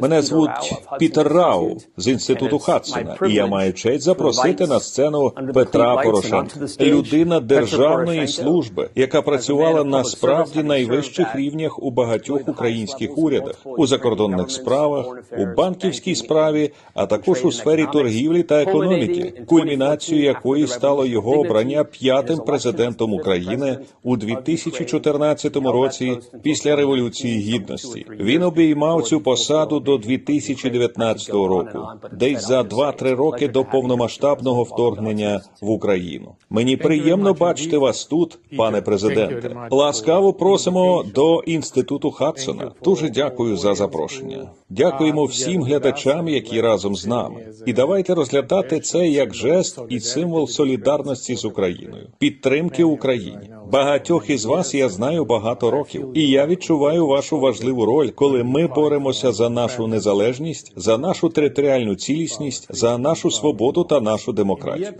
Мене звуть Пітер Рау з інституту Хадсона, і я маю честь запросити на сцену Петра Порошенка, людина державної служби, яка працювала на справді найвищих рівнях у багатьох українських урядах, у закордонних справах, у банківській справі, а також у сфері торгівлі та економіки, кульмінацією якої стало його обрання п'ятим президентом України у 2014 році після революції гідності. Він обіймав цю посаду до 2019 року, десь за 2-3 роки до повномасштабного вторгнення в Україну. Мені приємно бачити вас тут, пане президенте. Ласкаво просимо до інституту Хадсона. Дуже дякую за запрошення. Дякуємо всім глядачам, які разом з нами. І давайте розглядати це як жест і символ солідарності з Україною, підтримки Україні. Багатьох із вас я знаю багато років, і я відчуваю вашу важливу роль, коли ми боремося за нашу незалежність, за нашу територіальну цілісність, за нашу свободу та нашу демократію.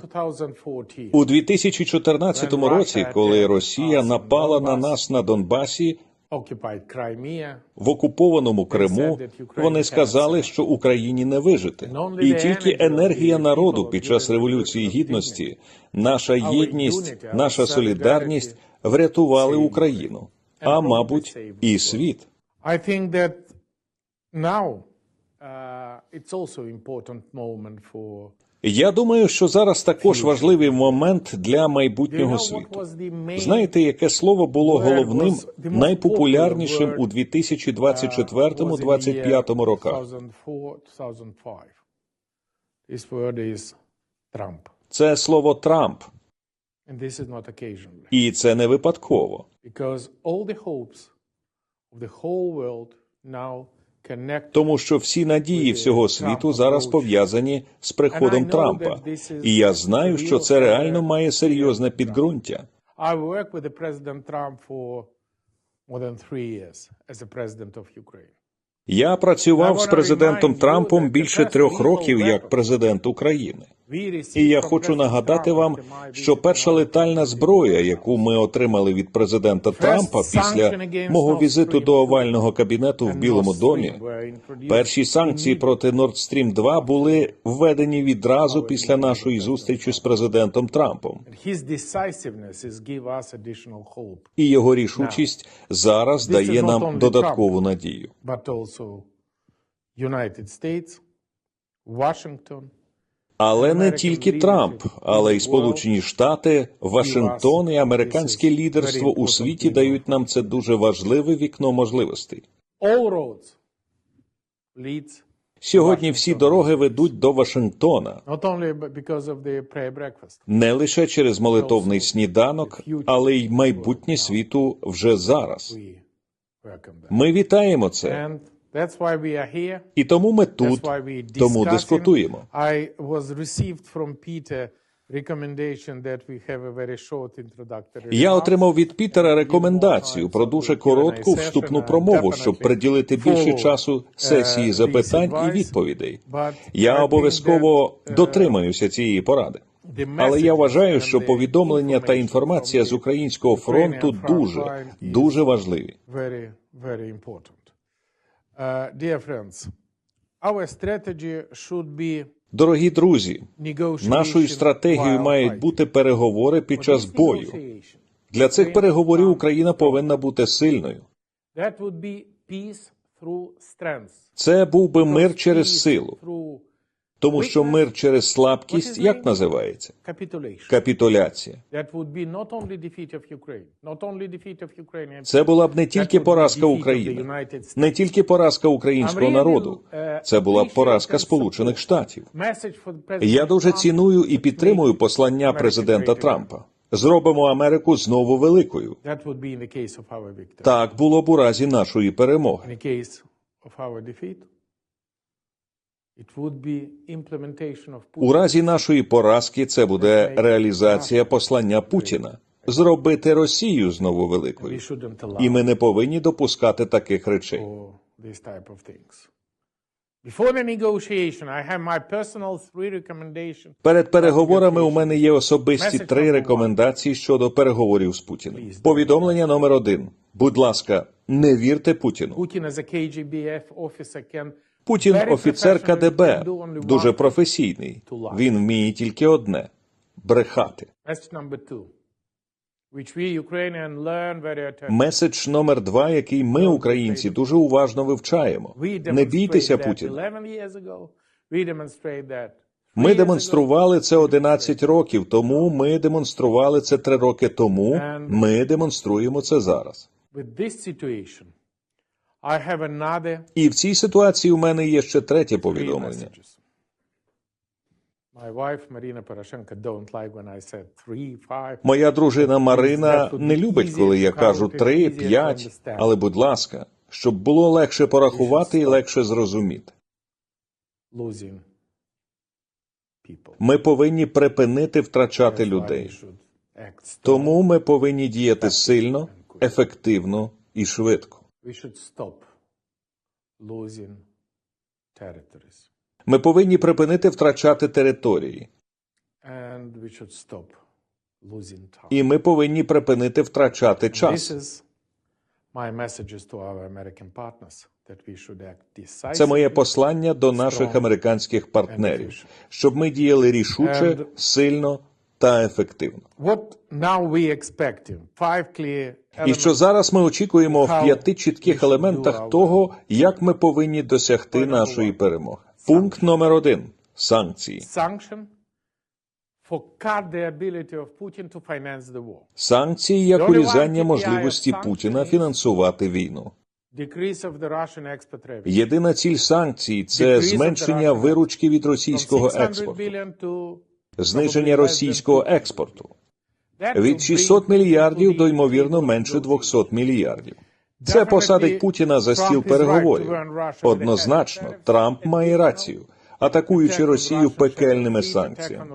У 2014 році, коли Росія напала на нас на Донбасі. В окупованому Криму вони сказали, що Україні не вижити, і тільки енергія народу під час революції гідності, наша єдність, наша солідарність врятували Україну, а мабуть, і світ. Uh, Я думаю, що зараз також важливий момент для майбутнього світу. Знаєте, яке слово було головним, найпопулярнішим у 2024-2025 роках? 2004-2005. This word is Trump. Це слово Трамп, And this is not occasionally. І це не випадково. Тому що всі надії всього світу зараз пов'язані з приходом Трампа, і я знаю, що це реально має серйозне підґрунтя. Я працював з президентом Трампом більше трьох років як президент України. І я хочу нагадати вам, що перша летальна зброя, яку ми отримали від президента Трампа після мого візиту до овального кабінету в Білому домі, перші санкції проти Nord Stream 2 були введені відразу після нашої зустрічі з президентом Трампом. І його рішучість зараз дає нам додаткову надію. but Але не тільки Трамп, але й Сполучені Штати, Вашингтон і американське лідерство у світі дають нам це дуже важливе вікно можливостей. Сьогодні всі дороги ведуть до Вашингтона. Не лише через молитовний сніданок, але й майбутнє світу вже зараз. Ми вітаємо це, І тому ми тут, тому дискутуємо. I was received from Peter recommendation that we have a very short introductory Я отримав від Пітера рекомендацію про дуже коротку вступну промову, щоб приділити більше часу сесії запитань і відповідей. Я обов'язково дотримаюся цієї поради. Але я вважаю, що повідомлення та інформація з українського фронту дуже, дуже важливі. Dear friends, our strategy should be Дорогі друзі, нашою стратегією мають бути переговори під час бою. Для цих переговорів Україна повинна бути сильною. Це був би мир через силу, тому що мир через слабкість як називається? Капітуляція. Це була б не тільки поразка України, не тільки поразка українського народу. uh, Це була б поразка Сполучених Штатів. Я дуже ціную і підтримую послання президента. Трампа. Зробимо Америку знову великою. Так було б у разі нашої перемоги. In the case of our defeat, it would be implementation of У разі нашої поразки це буде реалізація послання Путіна. Зробити Росію знову великою. І ми не повинні допускати таких речей. Перед переговорами у мене є особисті три рекомендації щодо переговорів з Путіним. Повідомлення номер один: Будь ласка, не вірте Путіну. Путін офіцер КДБ, дуже професійний. Він вміє тільки одне брехати. Меседж номер два, який ми, українці, дуже уважно вивчаємо. Не бійтеся Путіна. 11 years ago. We demonstrate that Ми демонстрували це 11 років тому. Ми демонстрували це 3 роки тому. Ми демонструємо це зараз. І в цій ситуації у мене є ще третє повідомлення. Моя дружина Марина не любить, коли я кажу три, п'ять, але будь ласка, щоб було легше порахувати і легше зрозуміти. Ми повинні припинити втрачати людей. Тому ми повинні діяти сильно, ефективно і швидко. We should stop losing territories. Ми повинні припинити втрачати території, And we should stop losing time. і ми повинні припинити втрачати This час. is my messages to our American partners Це моє послання до наших американських партнерів, щоб ми діяли рішуче, сильно та ефективно. І що зараз ми очікуємо в п'яти чітких елементах того, як ми повинні досягти нашої перемоги. Пункт номер один санкції. Санкції як урізання можливості Путіна фінансувати війну. Єдина ціль санкцій це зменшення виручки від російського 600 експорту, зниження російського експорту від bring 600 мільярдів до ймовірно менше those 200 мільярдів. Це посадить Путіна за стіл переговорів. Однозначно, Трамп має рацію, атакуючи Росію пекельними санкціями.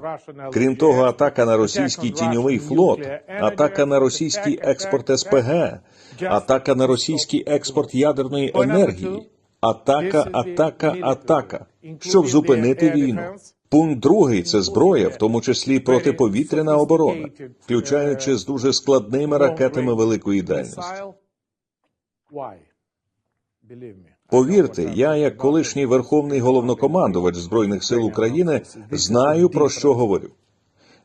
Крім того, атака на російський тіньовий флот, атака на російський експорт СПГ, атака на російський експорт ядерної енергії, атака, атака, атака, щоб зупинити війну. Пункт другий це зброя, в тому числі протиповітряна оборона, включаючи з дуже складними ракетами великої дальності. Повірте, я, як колишній верховний головнокомандувач збройних сил України, знаю про що говорю.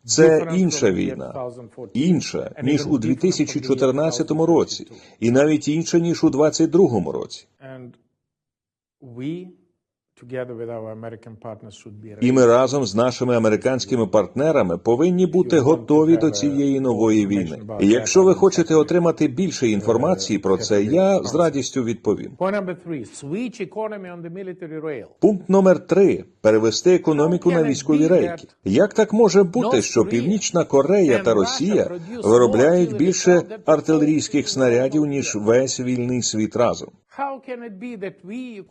Це інша війна, інша ніж у 2014 році, і навіть інша ніж у 2022 році. І ми разом з нашими американськими партнерами повинні бути готові до цієї нової війни. І якщо ви хочете отримати більше інформації про це, я з радістю відповім. Пункт номер три перевести економіку на військові рейки. Як так може бути, що Північна Корея та Росія виробляють більше артилерійських снарядів ніж весь вільний світ разом?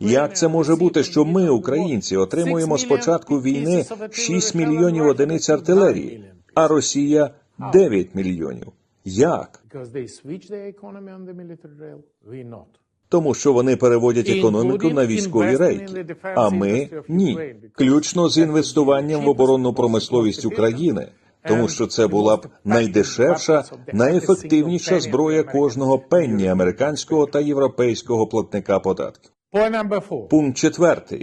Як це може бути, що ми, українці, отримуємо з початку війни 6 мільйонів одиниць артилерії, а Росія 9 мільйонів? Як? Тому що вони переводять економіку на військові рейки, а ми ні, включно з інвестуванням в оборонну промисловість України, тому що це була б найдешевша, найефективніша зброя кожного пенні американського та європейського платника податків. Пункт четвертий.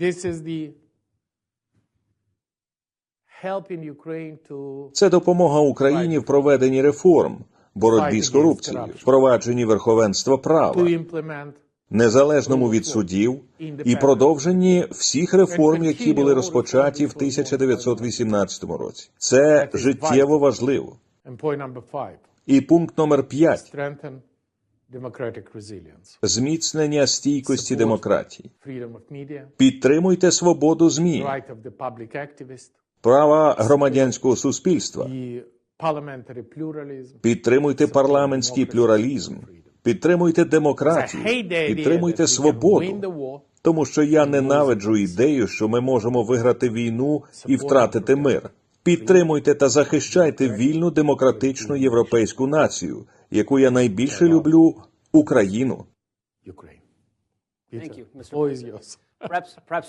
Це допомога Україні в проведенні реформ, боротьбі з корупцією, впровадженні верховенства права, незалежному від судів і продовженні всіх реформ, які були розпочаті в 1918 році. Це життєво важливо. І пункт номер п'ять зміцнення стійкості демократії. Підтримуйте свободу змі, права громадянського суспільства, підтримуйте парламентський плюралізм, підтримуйте демократію, підтримуйте свободу. Тому що я ненавиджу ідею, що ми можемо виграти війну і втратити мир. Підтримуйте та захищайте вільну демократичну європейську націю, яку я найбільше люблю Україну.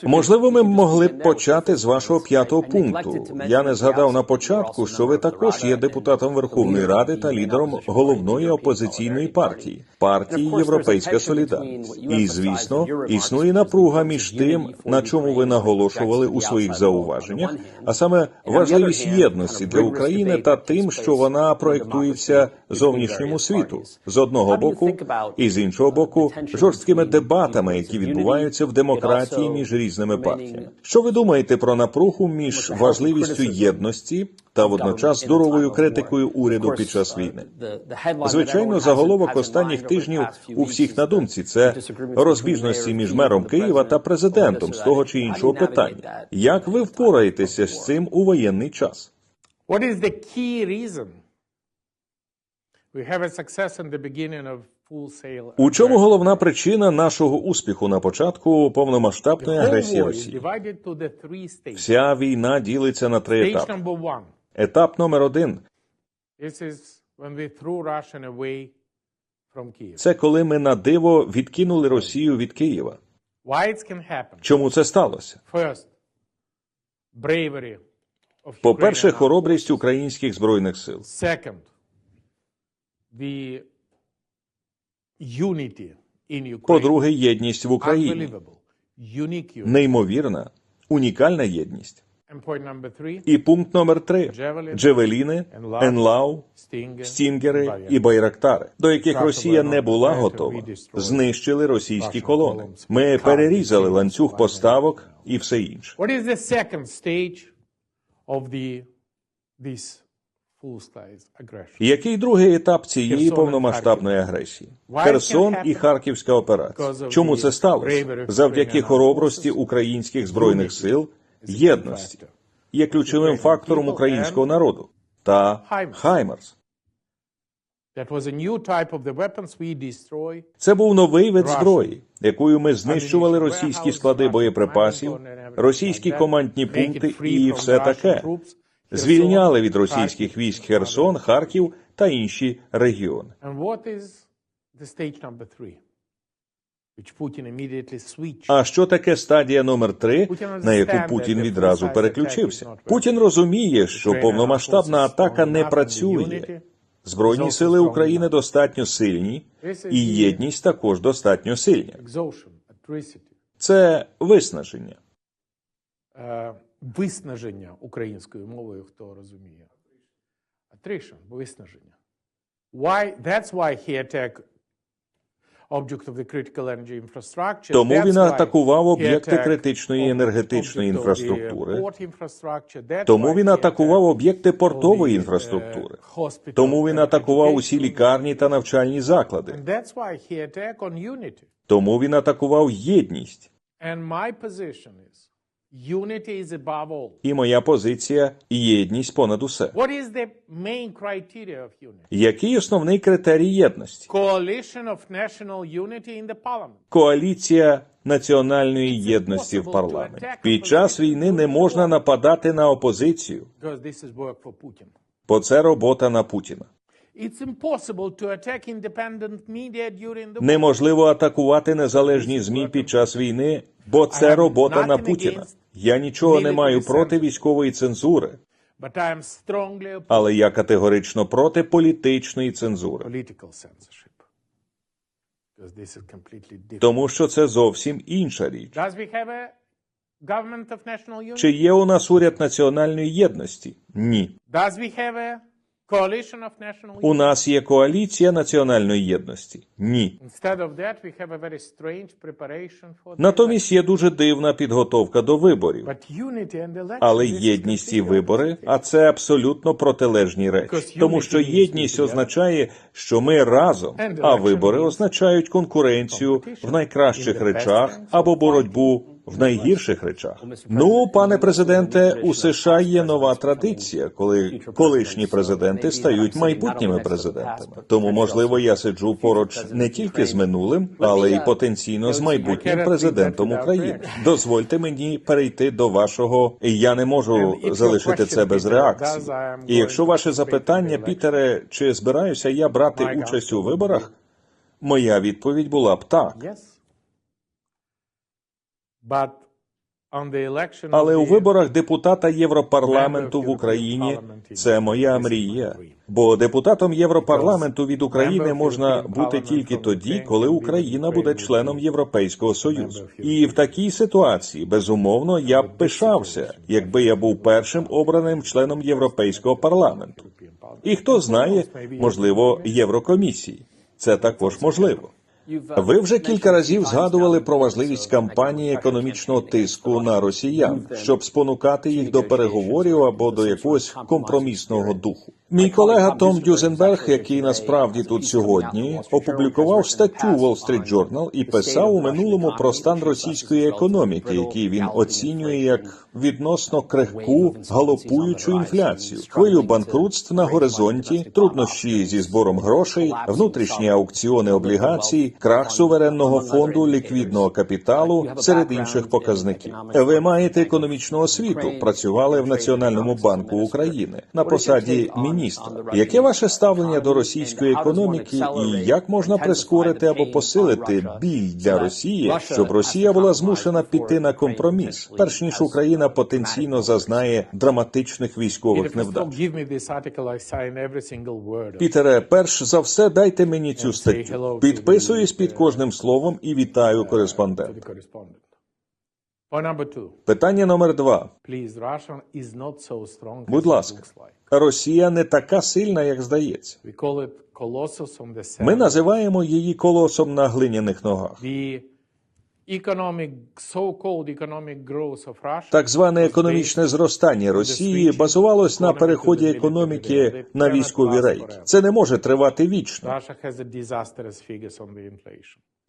Можливо, ми могли б почати з вашого п'ятого пункту. Я не згадав на початку, що ви також є депутатом Верховної Ради та лідером головної опозиційної партії. партії Європейська Солідарність. І звісно, існує напруга між тим, на чому ви наголошували у своїх зауваженнях, а саме важливість єдності для України та тим, що вона проєктується зовнішньому світу. з одного боку, і з іншого боку, жорсткими дебатами, які відбуваються в демократії між різними партіями. Що ви думаєте про напругу між важливістю єдності та водночас здоровою критикою уряду під час війни? Звичайно, заголовок останніх тижнів у всіх на думці це розбіжності між мером Києва та президентом з того чи іншого питання. Як ви впораєтеся з цим у воєнний час? What is the key reason we have a success in the beginning of? У чому головна причина нашого успіху на початку повномасштабної агресії Росії? Вся війна ділиться на три етапи. Етап номер один це коли ми на диво відкинули Росію від Києва. Чому це сталося? Of По-перше, хоробрість українських збройних сил. Second, the unity in Ukraine. По-друге, єдність в Україні. Неймовірна, унікальна єдність. І пункт номер три Джевелін, джевеліни, Енлау, стінгери і байрактари, до яких Росія не була готова, знищили російські колони. Ми перерізали ланцюг поставок і все інше. Який другий етап цієї повномасштабної агресії? Херсон і? Харківська операція. Чому це сталося? Завдяки хоробрості українських збройних сил, єдності є ключовим фактором українського народу та destroy. Це був новий вид зброї, якою ми знищували російські склади боєприпасів, російські командні пункти і все таке. Звільняли від російських військ Херсон, Харків та інші регіони. А що таке стадія номер три, на яку Путін відразу переключився? Путін розуміє, що повномасштабна атака не працює. Збройні сили України достатньо сильні, і єдність також достатньо сильна. Це виснаження. Е, виснаження українською мовою, хто розуміє. Attrition, виснаження. Why? That's why he attacked object of the critical energy infrastructure. Тому він атакував об'єкти критичної енергетичної інфраструктури. That's Тому він атакував об'єкти портової інфраструктури. Тому він атакував усі лікарні та навчальні заклади. Тому він атакував єдність. And my position is І моя позиція єдність понад усе. Який основний критерій єдності? Коаліція національної єдності в парламенті. Під час війни не можна нападати на опозицію, бо це робота на Путіна. Неможливо атакувати незалежні змі під час війни, бо це робота на Путіна. Я нічого не маю проти військової цензури, але я категорично проти політичної цензури, тому що це зовсім інша річ. Чи є у нас уряд національної єдності? Ні. У нас є коаліція національної єдності? Ні. Натомість є дуже дивна підготовка до виборів. Але єдність і вибори, а це абсолютно протилежні речі. Тому що єдність означає, що ми разом, а вибори означають конкуренцію в найкращих речах або боротьбу в найгірших речах. Ну, пане президенте, у США є нова традиція, коли колишні президенти стають майбутніми президентами. Тому, можливо, я сиджу поруч не тільки з минулим, але й потенційно з майбутнім президентом України. Дозвольте мені перейти до вашого. Я не можу залишити це без реакції. І якщо ваше запитання, Пітере, чи збираюся я брати участь у виборах? Моя відповідь була б так. Yes. But on the election Але у виборах депутата Європарламенту в Україні це моя мрія. Бо депутатом Європарламенту від України можна бути тільки тоді, коли Україна буде членом Європейського союзу. І в такій ситуації, безумовно, я б пишався, якби я був першим обраним членом Європейського парламенту. І хто знає, можливо, Єврокомісії. Це також можливо. Ви вже кілька разів згадували про важливість кампанії економічного тиску на росіян, щоб спонукати їх до переговорів або до якогось компромісного духу. Мій колега Том Дюзенберг, який насправді тут сьогодні, опублікував статтю Wall Street Journal і писав у минулому про стан російської економіки, який він оцінює як відносно крихку галопуючу інфляцію, хвилю банкрутств на горизонті, труднощі зі збором грошей, внутрішні аукціони облігацій, крах суверенного фонду ліквідного капіталу серед інших показників. Ви маєте економічну освіту, працювали в Національному банку України. На посаді міністра. Яке ваше ставлення до російської економіки, і як можна прискорити або посилити біль для Росії, щоб Росія була змушена піти на компроміс, перш ніж Україна потенційно зазнає драматичних військових невдач? Пітере, перш за все, дайте мені цю статтю. Підписуюсь під кожним словом і вітаю to кореспондента. Питання номер два. Будь ласка. Росія не така сильна, як здається. Ми називаємо її колосом на глиняних ногах. Так зване економічне зростання Росії базувалось на переході економіки на військові рейки. Це не може тривати вічно.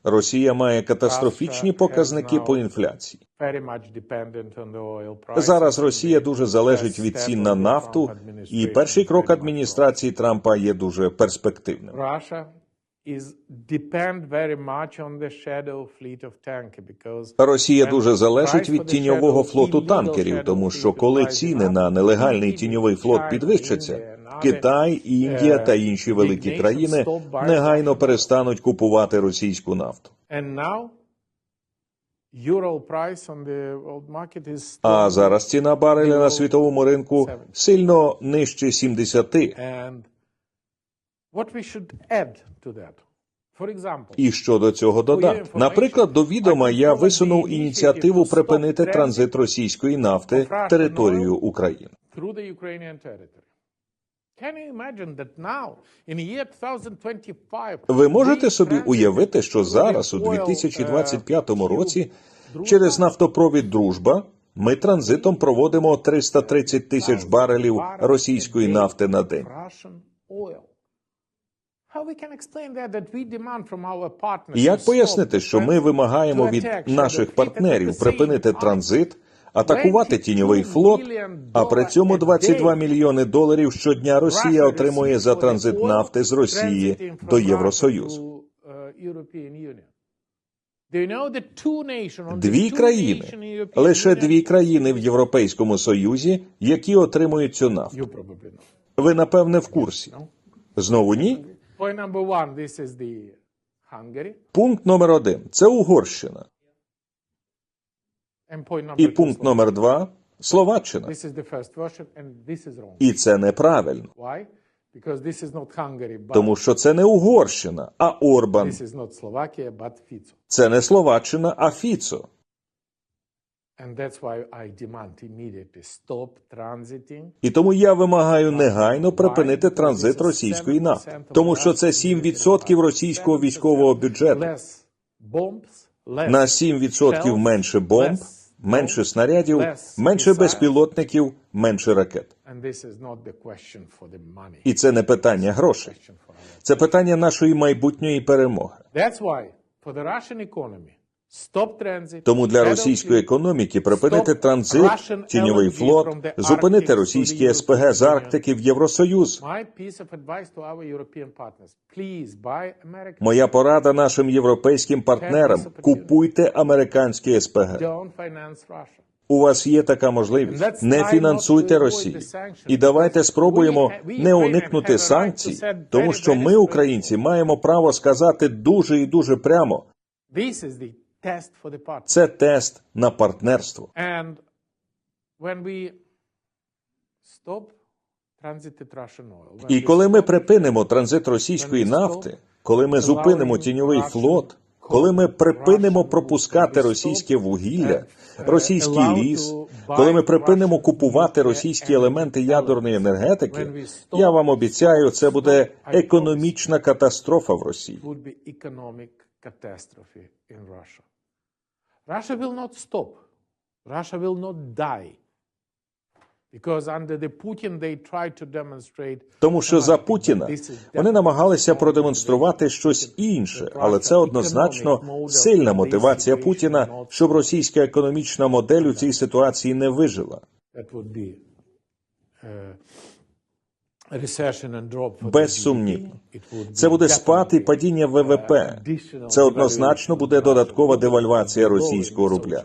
Росія має катастрофічні показники по інфляції. Зараз Росія дуже залежить від цін на нафту, і перший крок адміністрації Трампа є дуже перспективним. Росія дуже залежить від тіньового флоту танкерів, тому що коли ціни на нелегальний тіньовий флот підвищаться, Китай, Індія та інші великі країни негайно перестануть купувати російську нафту. А зараз ціна бареля на світовому ринку сильно нижче 70. and what we should add to that for example І що до цього додати? Наприклад, до відома я висунув ініціативу припинити транзит російської нафти територією України. Ви можете собі уявити, що зараз, у oil, uh, 2025 tube році, через нафтопровід Дружба ми транзитом проводимо 330 тисяч барелів російської нафти на день. Як пояснити, що ми вимагаємо від наших партнерів припинити транзит, атакувати тіньовий флот, а при цьому 22 мільйони доларів щодня Росія отримує за транзит нафти з Росії до Євросоюзу. only Дві країни, лише дві країни в Європейському Союзі, які отримують цю нафту. Ви напевне в курсі. Знову ні? Пункт номер один це Угорщина. І пункт номер два Словаччина. І це неправильно, тому що це не Угорщина, а Орбан. Це не Словаччина, а Фіцо. І тому я вимагаю негайно припинити транзит російської нафти, тому що це 7% російського військового бюджету. На 7% менше бомб, менше снарядів, менше безпілотників, менше ракет. І це не питання грошей. Це питання нашої майбутньої перемоги. Тому для російської економіки припинити транзит, тіньовий флот, зупинити російські СПГ з Арктики в Євросоюз. Моя порада нашим європейським партнерам: купуйте американські СПГ. У вас є така можливість. Не фінансуйте Росію. І давайте спробуємо не уникнути санкцій, тому що ми, українці, маємо право сказати дуже і дуже прямо: Це тест на партнерство. І коли ми припинимо транзит російської нафти, коли ми зупинимо тіньовий флот, коли ми припинимо пропускати російське вугілля, російський ліс, коли ми припинимо купувати російські елементи ядерної енергетики, я вам обіцяю, це буде економічна катастрофа в Росії. Russia. Will not stop. Russia will not die. Тому що за Путіна вони намагалися продемонструвати щось інше, але це однозначно сильна мотивація Путіна, щоб російська економічна модель у цій ситуації не вижила. Uh. It would Це буде спад і падіння ВВП. Це однозначно буде додаткова девальвація російського рубля.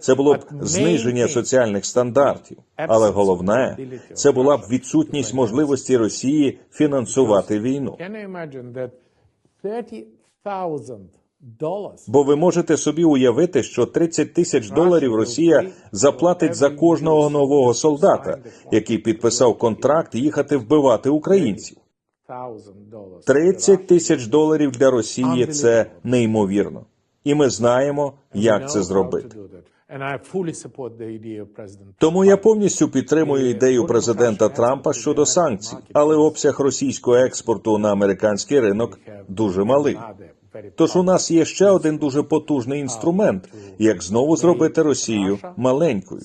Це було б зниження соціальних стандартів. Але головне, це була б відсутність можливості Росії фінансувати війну. Can you imagine that $30,000 dollars. Бо ви можете собі уявити, що 30 тисяч доларів Росія заплатить за кожного нового солдата, який підписав контракт їхати вбивати українців. $1,000 30 тисяч доларів для Росії це неймовірно. І ми знаємо, як це зробити. Тому я повністю підтримую ідею президента Трампа щодо санкцій, але обсяг російського експорту на американський ринок дуже малий. Тож у нас є ще один дуже потужний інструмент, як знову зробити Росію маленькою.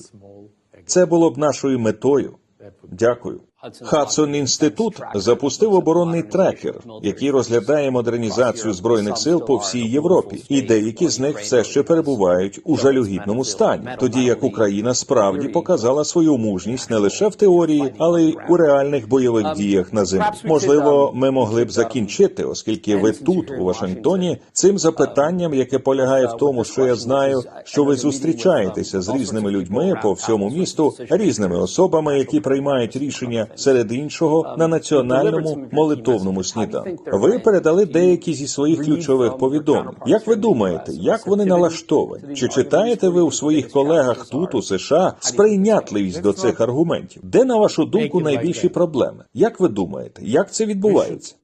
Це було б нашою метою. Дякую. Хадсон інститут запустив оборонний трекер, який розглядає модернізацію збройних сил по всій Європі, і деякі з них все ще перебувають у жалюгідному стані, тоді як Україна справді показала свою мужність не лише в теорії, але й у реальних бойових діях на землі. Можливо, ми могли б закінчити, оскільки ви тут, у Вашингтоні, цим запитанням, яке полягає в тому, що я знаю, що ви зустрічаєтеся з різними людьми по всьому місту, різними особами, які приймають рішення серед іншого на національному молитовному сніданку. Ви передали деякі зі своїх ключових повідомлень. Як ви думаєте, як вони налаштовані? Чи читаєте ви у своїх колегах тут у США сприйнятливість до цих аргументів? Де на вашу думку найбільші проблеми? Як ви думаєте, як це відбувається?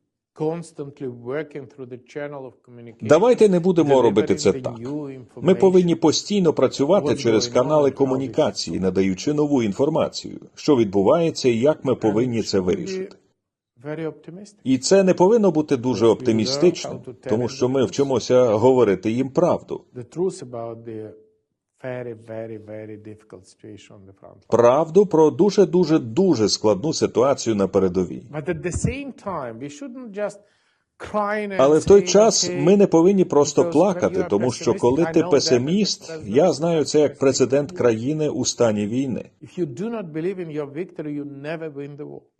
Давайте не будемо робити це так. Ми повинні постійно працювати через канали комунікації, надаючи нову інформацію, що відбувається і як ми повинні це вирішити. І це не повинно бути дуже оптимістичним, тому що ми вчимося говорити їм правду. Правду про дуже дуже дуже складну ситуацію на передовій. But at the same time, we shouldn't just cry and Але в той час ми не повинні просто плакати, тому що коли ти песиміст, я знаю це як президент країни у стані війни.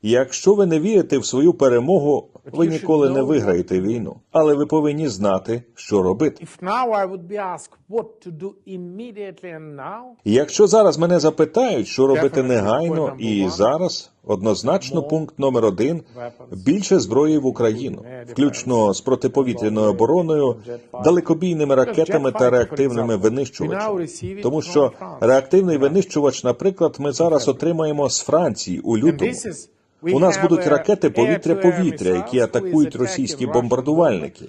Якщо ви не вірите в свою перемогу, ви ніколи не виграєте війну. Але ви повинні знати, що робити. Якщо зараз мене запитають, що робити негайно і зараз, однозначно пункт номер один більше зброї в Україну, включно з протиповітряною обороною, далекобійними ракетами та реактивними винищувачами. Тому що реактивний винищувач, наприклад, ми зараз отримаємо з Франції у лютому. У нас будуть ракети повітря-повітря, які атакують російські бомбардувальники,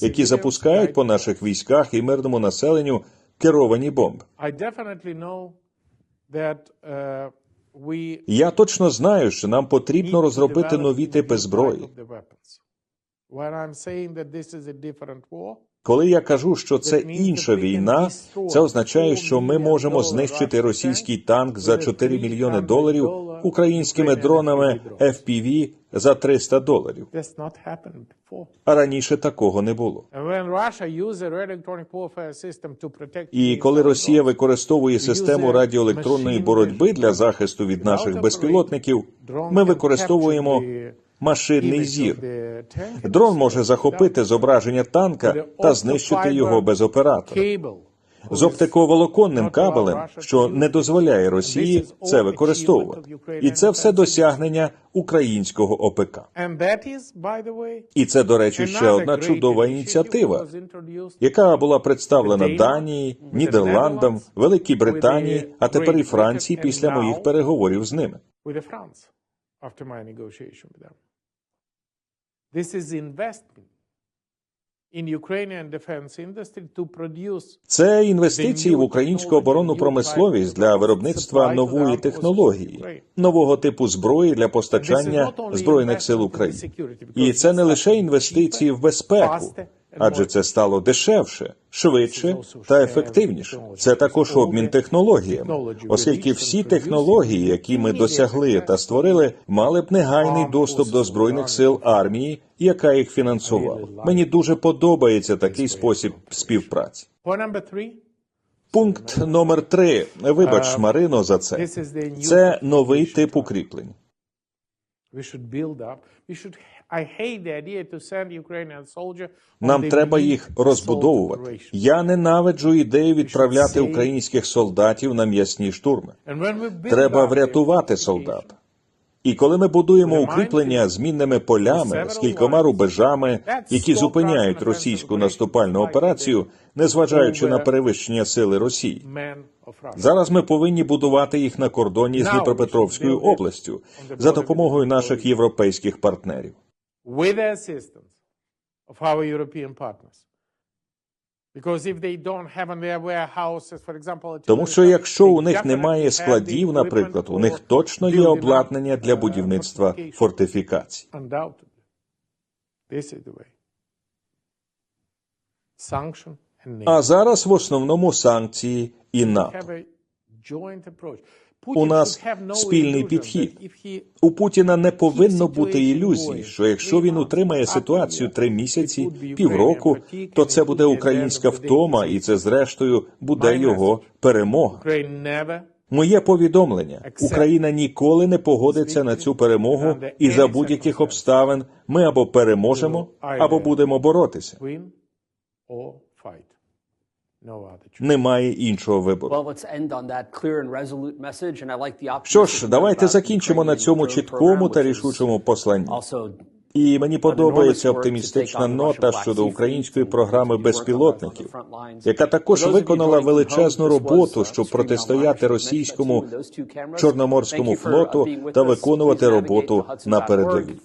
які запускають по наших військах і мирному населенню керовані бомби. Я точно знаю, що нам потрібно розробити нові типи зброї. Коли я кажу, що це інша війна, це означає, що ми можемо знищити російський танк за 4 мільйони доларів українськими дронами FPV за 300 доларів. А раніше такого не було. І коли Росія використовує систему радіоелектронної боротьби для захисту від наших безпілотників, ми використовуємо машинний зір. Дрон може захопити зображення танка та знищити його без оператора. З оптиковолоконним кабелем, що не дозволяє Росії це використовувати. І це все досягнення українського ОПК. І це, до речі, ще одна чудова ініціатива, яка була представлена Данії, Нідерландам, Великій Британії, а тепер і Франції після моїх переговорів з ними. after my negotiation with them. This is investment Це інвестиції в українську оборонну промисловість для виробництва нової технології, нового типу зброї для постачання збройних сил України. І це не лише інвестиції в безпеку, адже це стало дешевше, швидше та ефективніше. Це також обмін технологіями, оскільки всі технології, які ми досягли та створили, мали б негайний доступ до збройних сил армії, яка їх фінансувала. Мені дуже подобається такий спосіб співпраці. Пункт номер три. Вибач, Марино, за це. Це новий тип укріплень. Нам треба їх розбудовувати. Я ненавиджу ідею відправляти українських солдатів на м'ясні штурми. Треба врятувати солдата. І коли ми будуємо укріплення з мінними полями, з кількома рубежами, які зупиняють російську наступальну операцію, незважаючи на перевищення сили Росії, Зараз ми повинні будувати їх на кордоні з Дніпропетровською областю за допомогою наших європейських партнерів. With the assistance of our European partners. Тому що якщо у них немає складів, наприклад, у них точно є обладнання для uh, будівництва фортифікацій. А зараз в основному санкції і НАТО. У нас спільний підхід. У Путіна не повинно бути ілюзій, що якщо він утримає ситуацію три місяці, півроку, то це буде українська втома, і це зрештою буде його перемога. Моє повідомлення: Україна ніколи не погодиться на цю перемогу, і за будь-яких обставин ми або переможемо, або будемо боротися. Немає іншого вибору. Що ж, давайте закінчимо на цьому чіткому та рішучому посланні. І мені подобається оптимістична нота щодо української програми безпілотників, яка також виконала величезну роботу, щоб протистояти російському чорноморському флоту та виконувати роботу на передовій.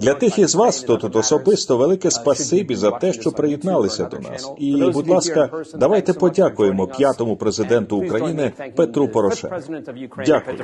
Для тих із вас, хто тут особисто, велике спасибі за те, що приєдналися до нас. І, будь ласка, давайте подякуємо п'ятому президенту України Петру Порошенку. Дякую.